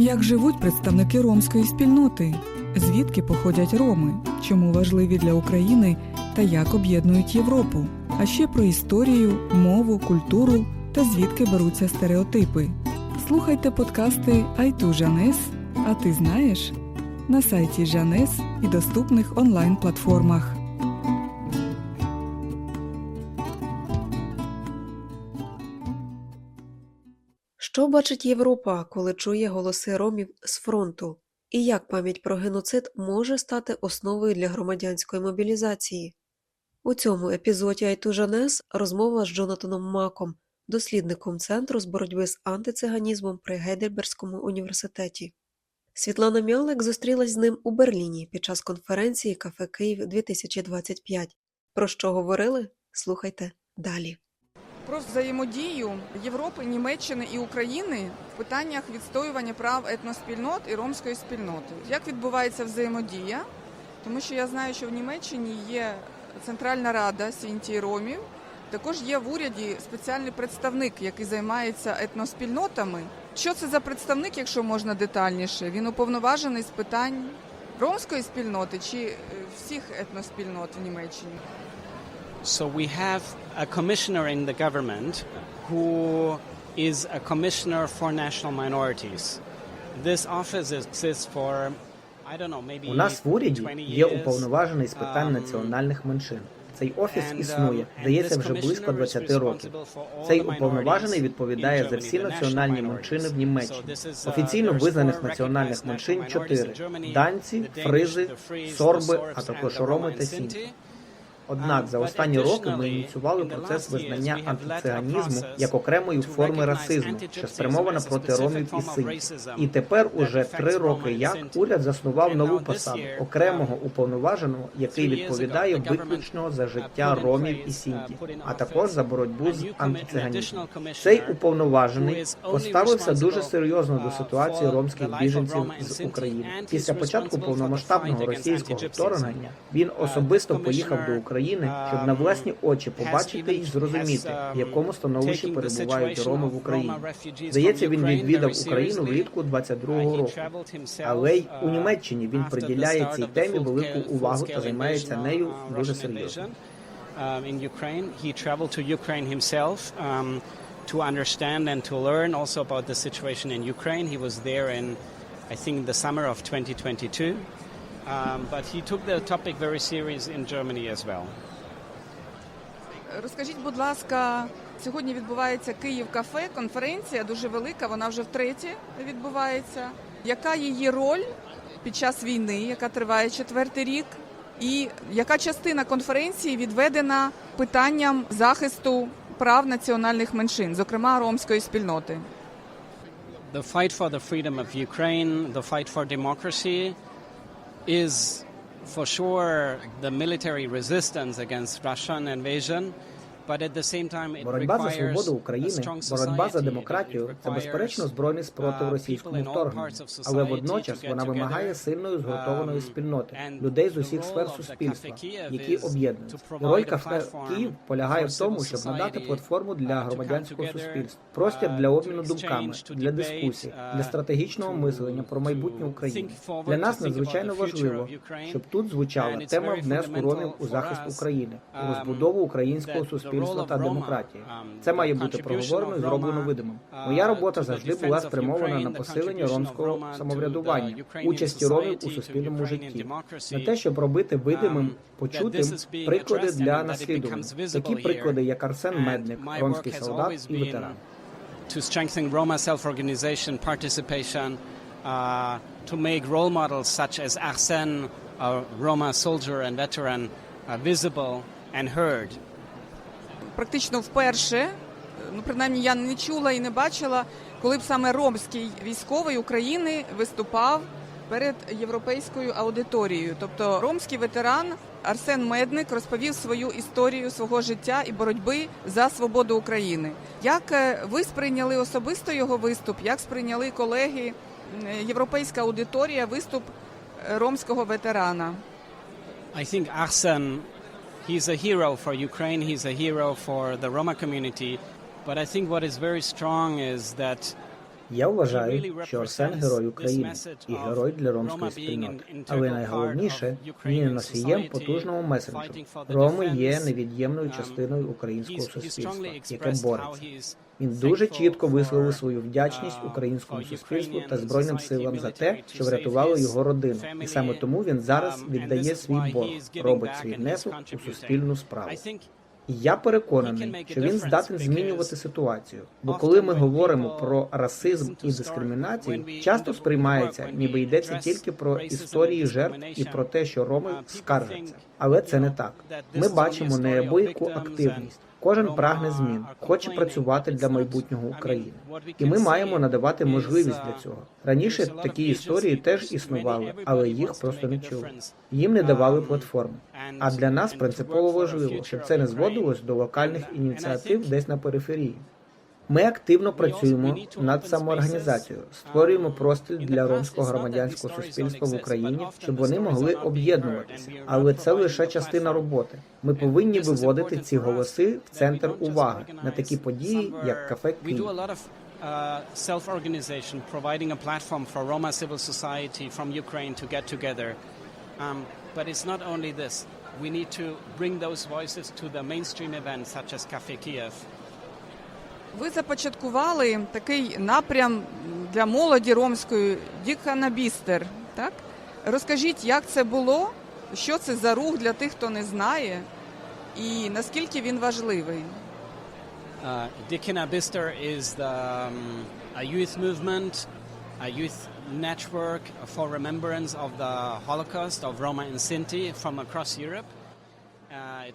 Як живуть представники ромської спільноти? Звідки походять роми? Чому важливі для України та як об'єднують Європу? А ще про історію, мову, культуру та звідки беруться стереотипи. Слухайте подкасти Айту Жанес. А ти знаєш? На сайті Жанес і доступних онлайн-платформах. Що бачить Європа, коли чує голоси ромів з фронту? І як пам'ять про геноцид може стати основою для громадянської мобілізації? У цьому епізоді Айтужанес розмова з Джонатаном Маком, дослідником Центру з боротьби з антициганізмом при Гейдельбергському університеті. Світлана Мялик зустрілась з ним у Берліні під час конференції Кафе Київ 2025. Про що говорили? Слухайте далі. Про взаємодію Європи, Німеччини і України в питаннях відстоювання прав етноспільнот і ромської спільноти. Як відбувається взаємодія? Тому що я знаю, що в Німеччині є Центральна Рада Сінтії Ромів. Також є в уряді спеціальний представник, який займається етноспільнотами. Що це за представник, якщо можна детальніше? Він уповноважений з питань ромської спільноти чи е, всіх етноспільнот в Німеччині? So we have a commissioner in the government who is a commissioner for national minorities. This office exists for I don't know, maybe У нас в уряді 20 є уповноважений з питань Um, національних меншин. Цей офіс um, існує, здається, вже близько commissioner is 20 років. Цей уповноважений відповідає за всі національні меншини в Німеччині. uh, Офіційно визнаних національних меншин чотири: данці, фризи, сорби, а також роми та. Sinti. Однак за останні роки ми ініціювали процес визнання антициганізму як окремої форми расизму, що спрямована проти ромів і racism І тепер уже три роки як уряд заснував нову посаду окремого уповноваженого, який відповідає виключно за життя ромів і сінтів, а також за боротьбу з антициганізмом. Цей уповноважений поставився дуже серйозно до ситуації ромських біженців з України. Після початку повномасштабного російського вторгнення він особисто поїхав до commissioner, України, щоб на um, власні очі побачити і зрозуміти, в um, якому становищі перебувають роми в Україні. Здається, він відвідав Україну влітку Uh, 22-го he року. Але й у uh, Німеччині він приділяє цій темі велику увагу та займається нею uh, дуже серйозно. um, in Ukraine. He traveled to Ukraine himself um, to understand and to learn also about the situation in Ukraine. He was there in, I think, the summer of 2022. Um, but he took the topic very serious in Germany as well. Розкажіть, будь ласка, сьогодні відбувається Київ кафе, конференція дуже велика, вона вже втретє відбувається. Яка її роль під час війни, яка триває четвертий рік? І яка частина конференції відведена питанням захисту прав національних меншин, зокрема ромської спільноти? The fight for the freedom of Ukraine, the fight for democracy, is for sure the military resistance against Russian invasion. Боротьба за свободу України, боротьба за демократію це безперечно збройний спротив uh, російському in all вторгненню. Але водночас вона вимагає сильної згуртованої Um, спільноти, людей з усіх сфер суспільства, які об'єднуються. Роль кафе Київ полягає в тому, щоб надати платформу для uh, громадянського суспільства, простір uh, для обміну думками, для дискусій, для стратегічного мислення про майбутнє України. Для нас надзвичайно важливо, щоб тут звучала тема внеску ромів у захист України, у um, розбудову українського суспільства role та демократії. um, Це має бути проговорено і зроблено видимим. uh, Моя робота завжди була спрямована на посилення ромського самоврядування, участі ромів у суспільному житті, на те, щоб робити видимим, um, почутим приклади для наслідування. Такі приклади, як Арсен Медник, ромський солдат і ветеран. to strengthen Roma self-organization, participation, uh, to make role models such as Arsene, a Roma soldier and veteran, uh, visible and heard. Практично вперше, ну принаймні я не чула і не бачила, коли б саме ромський військовий України виступав перед європейською аудиторією. Тобто ромський ветеран Арсен Медник розповів свою історію свого життя і боротьби за свободу України. Як е, ви сприйняли особисто його виступ? Як сприйняли колеги, е, європейська аудиторія, виступ е, ромського ветерана? I think Arsene, he's a hero for Ukraine, he's a hero for the Roma community. But I think what is very strong is that Я вважаю, що Арсен герой України і герой для ромської спільноти. Але найголовніше, він є носієм потужному меседжу. Роми є невід'ємною частиною українського суспільства, яке бореться. Він дуже чітко висловив свою вдячність українському суспільству та збройним силам за те, що врятували його родину, і саме тому він зараз віддає свій борг, робить свій внесок у суспільну справу. І я переконаний, що він здатен змінювати ситуацію. Бо коли ми говоримо про расизм і дискримінацію, часто сприймається, ніби йдеться тільки про історії жертв і про те, що роми скаржаться. Але це не так. Ми бачимо неабияку активність. Кожен прагне змін, хоче працювати для майбутнього України, і ми маємо надавати можливість для цього. Раніше такі історії теж існували, але їх просто не чули. Їм не давали платформи. А для нас принципово важливо, щоб це не зводилось до локальних ініціатив десь на периферії. Ми активно працюємо над самоорганізацією, створюємо простір для ромського громадянського суспільства в Україні, щоб вони могли об'єднуватися. Але це лише частина роботи. Ми повинні виводити ці голоси в центр уваги на такі події, як кафе Київ. uh, self-organization, providing a platform for Roma civil society from Ukraine to get together. Um, but it's not only this. We need to bring those voices to the mainstream events such as Cafe Kiev. Ви започаткували такий напрям для молоді ромської Діканабістер. Так? Розкажіть, як це було, що це за рух для тих, хто не знає, і наскільки він важливий. Uh, Dikina Bister is the, um, a youth movement, a youth network for remembrance of the Holocaust of Roma and Sinti from across Europe.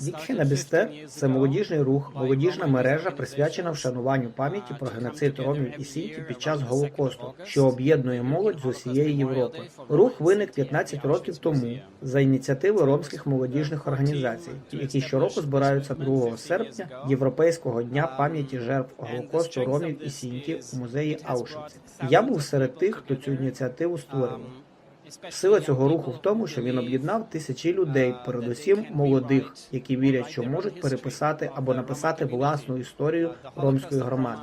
It Бістер це молодіжний рух, молодіжна мережа, присвячена вшануванню пам'яті про геноцид ромів і сінті під час around the 16th Голокосту, що об'єднує молодь з усієї Європи. Рух виник 15 років тому за ініціативи ромських молодіжних організацій, які щороку збираються 2 серпня Європейського дня пам'яті жертв Голокосту ромів і сінті у музеї Аушвіці. Я був серед тих, хто цю ініціативу створював. Сила цього руху в тому, що він об'єднав тисячі людей, передусім молодих, які вірять, що можуть переписати або написати власну історію ромської громади.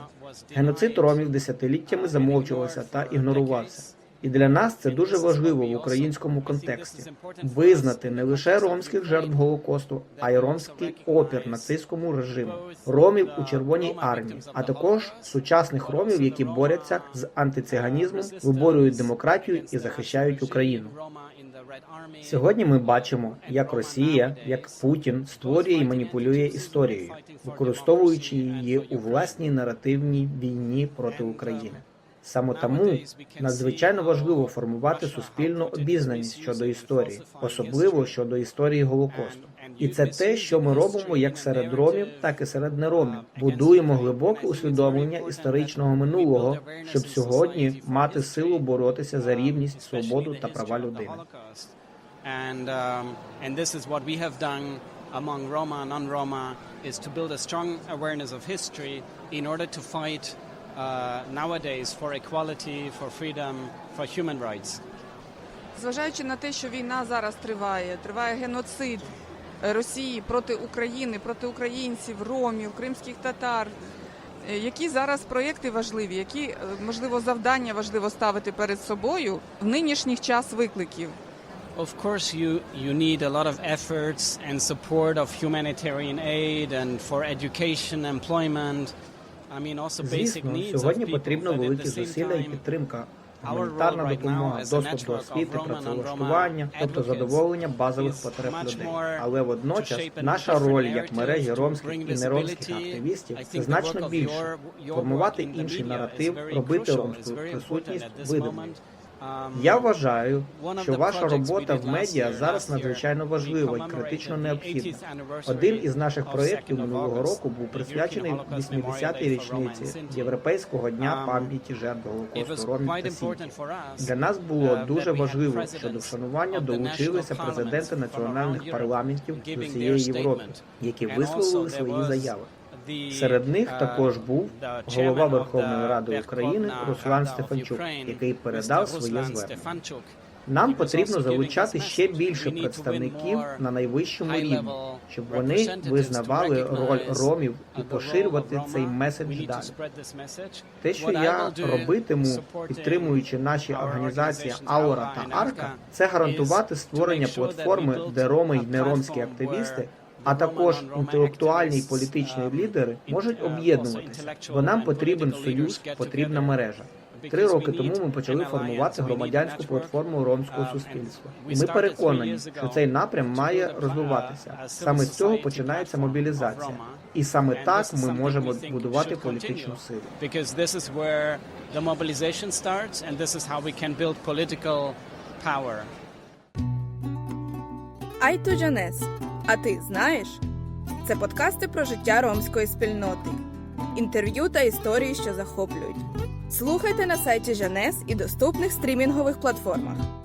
Геноцид ромів десятиліттями замовчувався та ігнорувався. І для нас це дуже важливо в українському контексті визнати не лише ромських жертв голокосту, а й ромський опір нацистському режиму, ромів у Червоній армії, а також сучасних ромів, які борються з антициганізмом, виборюють демократію і захищають Україну. Сьогодні ми бачимо, як Росія, як Путін створює і маніпулює історією, використовуючи її у власній наративній війні проти України. Саме тому надзвичайно важливо формувати суспільну обізнаність щодо історії, особливо щодо історії Голокосту. І це те, що ми робимо як серед ромів, так і серед неромів. Будуємо глибоке усвідомлення історичного минулого, щоб сьогодні мати силу боротися за рівність, свободу та права людини. Um, among Roma and non-Roma is to build a strong awareness of history in order to fight nowadays for equality, for freedom, for human rights. Зважаючи на те, що війна зараз триває, триває геноцид е, Росії проти України, проти українців, ромів, кримських татар. е, Які зараз проєкти важливі, які е, можливо завдання важливо ставити перед собою в нинішніх час викликів? Of course, you, you need a lot of efforts and support of humanitarian aid and for education, employment. Звісно, сьогодні at великі зусилля і підтримка. Гуманітарна допомога, доступ до освіти, працевлаштування, тобто задоволення базових потреб людей. Але водночас наша роль як мережі ромських і неромських активістів це значно більше. Формувати інший наратив, робити ромську присутність видимою. Я вважаю, що ваша робота в медіа зараз надзвичайно важлива і критично необхідна. Один із наших проєктів минулого року був присвячений European 80-й Memorial Day for Roma and річниці Європейського дня Um, пам'яті жертв Голокосту ромів та us Для нас було uh, дуже важливо, що до вшанування долучилися президенти національних парламентів з усієї Європи, які висловили свої заяви. Серед них uh, також був голова Верховної Ради України Руслан Стефанчук, який передав своє звернення. Нам потрібно залучати ще більше представників на найвищому рівні, щоб вони визнавали роль ромів і поширювати цей меседж далі. Те, що я робитиму, підтримуючи наші організації Аура та Арка, це гарантувати створення платформи, де роми й неромські активісти, а також інтелектуальні й політичні лідери можуть об'єднуватися, бо нам потрібен союз, потрібна мережа. Три роки тому ми почали формувати громадянську платформу ромського суспільства, і ми переконані, що цей напрям має розвиватися. Саме з цього починається мобілізація, і саме так ми можемо будувати політичну силу. Because this А ти знаєш? Це подкасти про життя ромської спільноти, інтерв'ю та історії, що захоплюють. Слухайте на сайті Жанес і доступних стрімінгових платформах.